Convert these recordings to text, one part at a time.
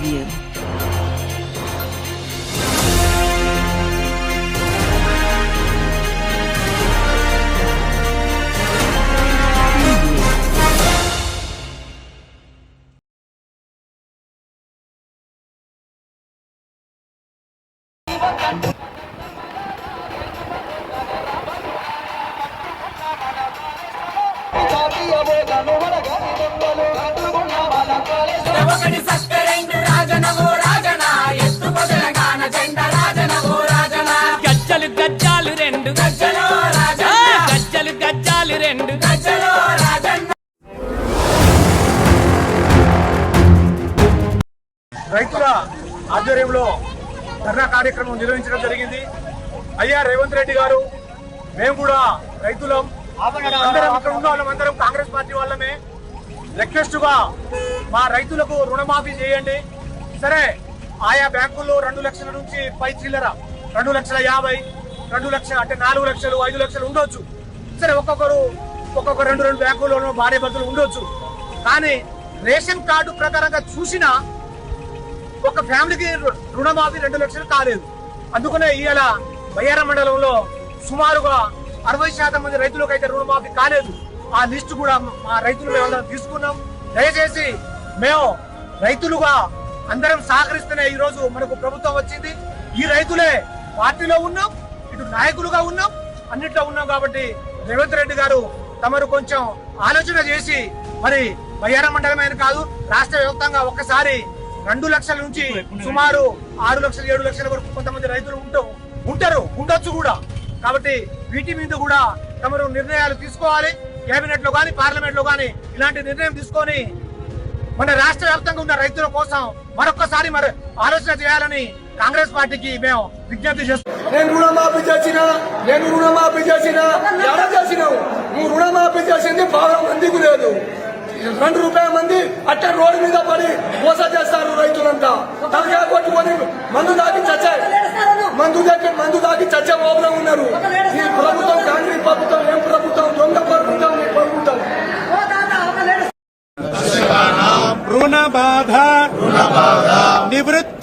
Preview. Preview. గజ్జలు గజ్జాలు రెండు. గజ్జలో గజ్జలు గజ్జాలు రెండు. రైతుల ఆధ్వర్యంలో ధర్నా కార్యక్రమం నిర్వహించడం జరిగింది. అయ్యా రేవంత్ రెడ్డి గారు మేము కూడా రైతులం. అందరం ఇక్కడ ఉన్న వాళ్ళం అందరం కాంగ్రెస్ పార్టీ వాళ్ళమే. రిక్వెస్ట్గా మా రైతులకు రుణమాఫీ చేయండి. సరే ఆయా బ్యాంకుల్లో రెండు లక్షల నుంచి పై చిల్లర. రెండు లక్షల యాభై రెండు లక్షల అంటే నాలుగు లక్షలు ఐదు లక్షలు ఉండొచ్చు. సరే ఒక్కొక్కరు ఒక్కొక్క రెండు రెండు బ్యాంకుల్లోనూ భార్య భర్తలు ఉండొచ్చు. కానీ రేషన్ కార్డు ప్రకారంగా చూసినా ఒక ఫ్యామిలీకి రుణమాఫీ రెండు లక్షలు కాలేదు. అందుకనే ఇవాళ బయ్యారం మండలంలో సుమారుగా అరవై శాతం మంది రైతులకు అయితే రుణమాఫీ కాలేదు. ఆ లిస్టు కూడా మా రైతులు మేమందరం తీసుకున్నాం. దయచేసి మేము రైతులుగా అందరం సహకరిస్తేనే ఈ రోజు మనకు ప్రభుత్వం వచ్చింది. ఈ రైతులే పార్టీలో ఉన్నాం ఇటు నాయకులుగా ఉన్నాం అన్నిట్లో ఉన్నాం కాబట్టి రేవంత్ రెడ్డి గారు తమరు కొంచెం ఆలోచన చేసి మరి బయ్యారం మండలమే అని కాదు రాష్ట్ర వ్యాప్తంగా ఒక్కసారి రెండు లక్షల నుంచి సుమారు ఆరు లక్షలు ఏడు లక్షల వరకు కొంతమంది రైతులు ఉంటారు ఉంటారు ఉండొచ్చు కూడా. కాబట్టి వీటి మీద కూడా తమరు నిర్ణయాలు తీసుకోవాలి. కేబినెట్లో గాని పార్లమెంట్లో గాని ఇలాంటి నిర్ణయం తీసుకొని మన రాష్ట్ర వ్యాప్తంగా ఉన్న రైతుల కోసం మరొక్కసారి మరి ఆలోచన చేయాలని కాంగ్రెస్ పార్టీకి మేము విజ్ఞప్తి చేస్తాం నేను రుణమాఫీ చేసిన నేను రుణమాఫీ చేసిన ఎలా చేసినావు? నువ్వు రుణమాఫీ చేసింది బాగా మందికి లేదు? రెండు రూపాయల మంది అట్ట రోడ్డు మీద పడి మోస చేస్తారు రైతులంతా. తలకాయ కొట్టుకొని మందు దాకి చచ్చాయి మందు దగ్గర మందు దాకి చచ్చే ఓపెన్ ఉన్నారు. ఈ ప్రభుత్వం కాంగ్రెస్ ప్రభుత్వం ఏం ప్రభుత్వం? దొంగ ప్రభుత్వం ప్రభుత్వం. రుణ బాధ నివృత్తి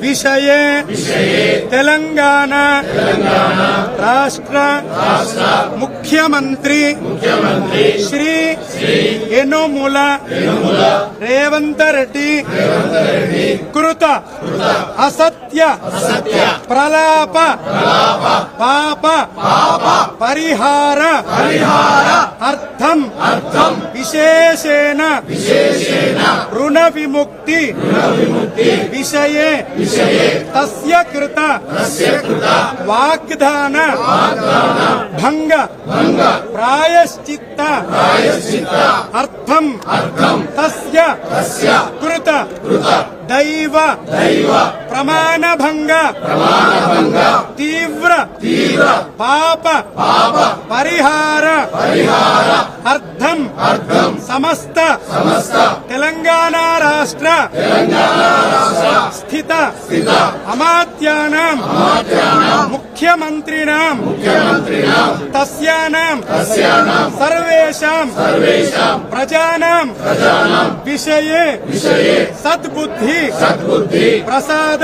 विषये तेलंगाना राष्ट्र मुख्यमंत्री श्री यनुमुल రేవంత్ రెడ్డి. కృత. అసత్య. ప్రలాప. పాప. పరిహార. అర్థం. విశేషేణ. రుణ విముక్తి. విషయ. తస్య కృత. వాగ్దాన. భంగ. ప్రాయశ్చిత్త. అర్థం. తస్య. కృత. దైవ. ప్రమాణభంగ. తీవ్ర. పాప. పరిహార. అర్థం. సమస్త. తెలంగాణ రాష్ట్ర. స్థిత. అమాత్యానం. ముఖ్యమంత్రిణాం తస్యానాం సర్వేషాం ప్రజానాం విషయే సద్బుద్ధి ప్రసాద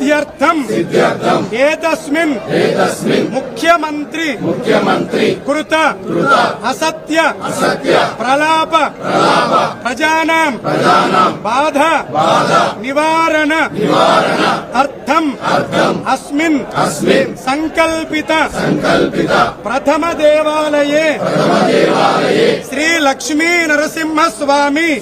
సిద్ధ్యర్థం. ఏతస్మిన్. ముఖ్యమంత్రి. కృత. అసత్య. ప్రలాప. ప్రజానాం. బాధ. నివారణ. అర్థం. అస్మిన్. సంకల్పిత. ప్రథమ దేవాలయే. శ్రీ లక్ష్మీ నరసింహ స్వామి